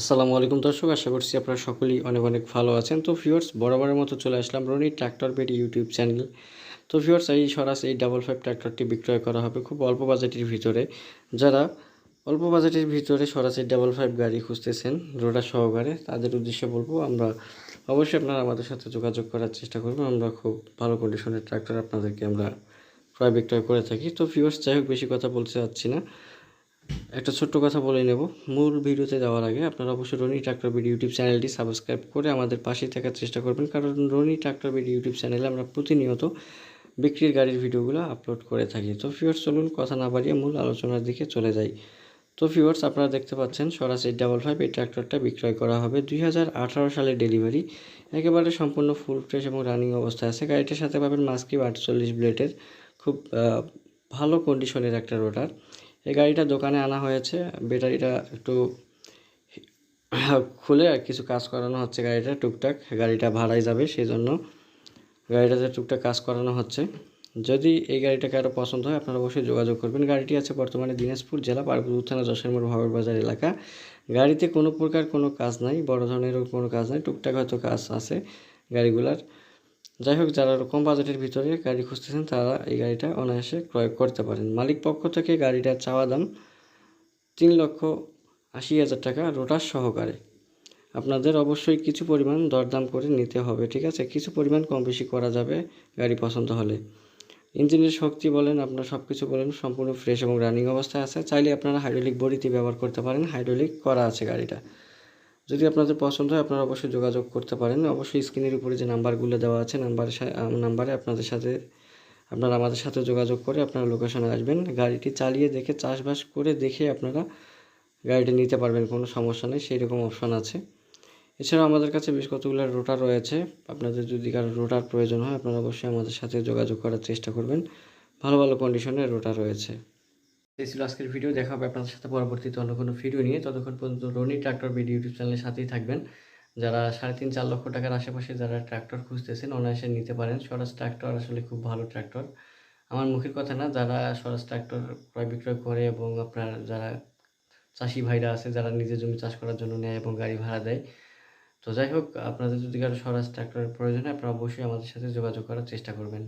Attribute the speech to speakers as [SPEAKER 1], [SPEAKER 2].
[SPEAKER 1] আসসালামু আলাইকুম দর্শক, আশা করছি আপনারা সকলেই অনেক অনেক ভালো আছেন। তো ভিউয়ার্স বরাবরের মতো চলে আসলাম Rony tractor BD YouTube channel. তো ভিউয়ার্স এই সরাস এই ডাবল ফাইভ ট্র্যাক্টরটি বিক্রয় করা হবে খুব অল্প বাজেটের ভিতরে। যারা অল্প বাজেটের ভিতরে সরাসরি ডাবল ফাইভ গাড়ি খুঁজতেছেন, রোডার সহকারে, তাদের উদ্দেশ্যে বলব, আমরা অবশ্যই আপনারা আমাদের সাথে যোগাযোগ করার চেষ্টা করবেন। আমরা খুব ভালো কন্ডিশনের ট্র্যাক্টর আপনাদেরকে আমরা ক্রয় বিক্রয় করে থাকি। তো ভিউয়ার্স যাই হোক, বেশি কথা বলতে চাচ্ছি না। একটা ছোট্ট কথা বলে নেব। মূল ভিডিওতে যাওয়ার আগে আপনারা অবশ্যই রনি ট্রাক্টর বিডি ইউটিউব চ্যানেলটি সাবস্ক্রাইব করে আমাদের পাশেই থাকার চেষ্টা করবেন। কারণ রনি ট্রাক্টর বিডি ইউটিউব চ্যানেলে আমরা প্রতিনিয়ত বিক্রির গাড়ির ভিডিওগুলো আপলোড করে থাকি। তো ফিওর্স চলুন কথা না বাড়িয়ে মূল আলোচনার দিকে চলে যাই। তো ফিওর্স আপনারা দেখতে পাচ্ছেন সরাসরি ডাবল ফাইভ এই ট্র্যাক্টরটা বিক্রয় করা হবে দুই হাজার আঠারো সালে ডেলিভারি একেবারে সম্পূর্ণ ফুল ফ্রেশ এবং রানিং অবস্থায় আছে। গাড়িটার সাথে পাবেন মাস্কিপ আটচল্লিশ ব্লেডের খুব ভালো কন্ডিশনের একটা রোটার এই গাড়িটা দোকানে আনা হয়েছে। ব্যাটারিটা একটু খুলে কিছু কাজ করানো হচ্ছে গাড়িটা টুকটাক। গাড়িটা ভাড়ায় যাবে সেই জন্য গাড়িটাতে টুকটাক কাজ করানো হচ্ছে। যদি এই গাড়িটা কারও পছন্দ হয়, আপনারা অবশ্যই যোগাযোগ করবেন। গাড়িটি আছে বর্তমানে দিনাজপুর জেলা পার্বতী থানা যশোর মোড় ভাবের বাজার এলাকা। গাড়িতে কোনো প্রকার কোনো কাজ নাই, বড় ধরনেরও কোনো কাজ নাই। টুকটাক হয়তো কাজ আছে গাড়িগুলার। যাই হোক যারা কম বাজেটের ভিতরে গাড়ি খুঁজতেছেন, তারা এই গাড়িটা অনায়াসে ক্রয় করতে পারেন। মালিক পক্ষ থেকে গাড়িটার চাওয়া দাম তিন লক্ষ আশি হাজার টাকা রোটার সহকারে। আপনাদের অবশ্যই কিছু পরিমাণ দরদাম করে নিতে হবে, ঠিক আছে? কিছু পরিমাণ কম বেশি করা যাবে গাড়ি পছন্দ হলে। ইঞ্জিনের শক্তি বলেন, আপনার সব কিছু বলেন, সম্পূর্ণ ফ্রেশ এবং রানিং অবস্থায় আছে। চাইলে আপনারা হাইড্রোলিক বডিতে ব্যবহার করতে পারেন। হাইড্রোলিক করা আছে গাড়িটা। যদি আপনাদের পছন্দ হয়, আপনারা অবশ্যই যোগাযোগ করতে পারেন। অবশ্যই স্ক্রিনের উপরে যে নাম্বারগুলো দেওয়া আছে, নাম্বারে নাম্বারে আপনাদের সাথে, আপনারা আমাদের সাথে যোগাযোগ করে আপনারা লোকেশনে আসবেন। গাড়িটি চালিয়ে দেখে, চাষবাস করে দেখে আপনারা গাড়িটি নিতে পারবেন, কোনো সমস্যা নেই সেই রকম অপশন আছে। এছাড়াও আমাদের কাছে বেশ কতগুলো রোটার রয়েছে। আপনাদের যদি কারও রোটার প্রয়োজন হয়, আপনারা অবশ্যই আমাদের সাথে যোগাযোগ করার চেষ্টা করবেন। ভালো ভালো কন্ডিশনের রোটার রয়েছে। এই ছিল আজকের ভিডিও দেখা হবে আপনাদের সাথে পরবর্তীতে অন্য কোনো ভিডিও নিয়ে। ততক্ষণ পর্যন্ত রনি ট্রাক্টর বিডি ইউটিউব চ্যানেলের সাথেই থাকবেন। যারা সাড়ে তিন, চার লক্ষ টাকার আশেপাশে যারা ট্রাক্টর খুঁজতেছেন, অনায়াসে নিতে পারেন। স্বরাজ ট্রাক্টর আসলে খুব ভালো ট্রাক্টর। আমার মুখের কথা না, যারা স্বরাজ ট্রাক্টর ক্রয় বিক্রয় করে এবং আপনার যারা চাষি ভাইরা আছে, যারা নিজের জমি চাষ করার জন্য নেয় এবং গাড়ি ভাড়া দেয়। তো যাই হোক, আপনাদের যদি কারও স্বরাজ ট্রাক্টরের প্রয়োজন হয়, আপনারা অবশ্যই আমাদের সাথে যোগাযোগ করার চেষ্টা করবেন।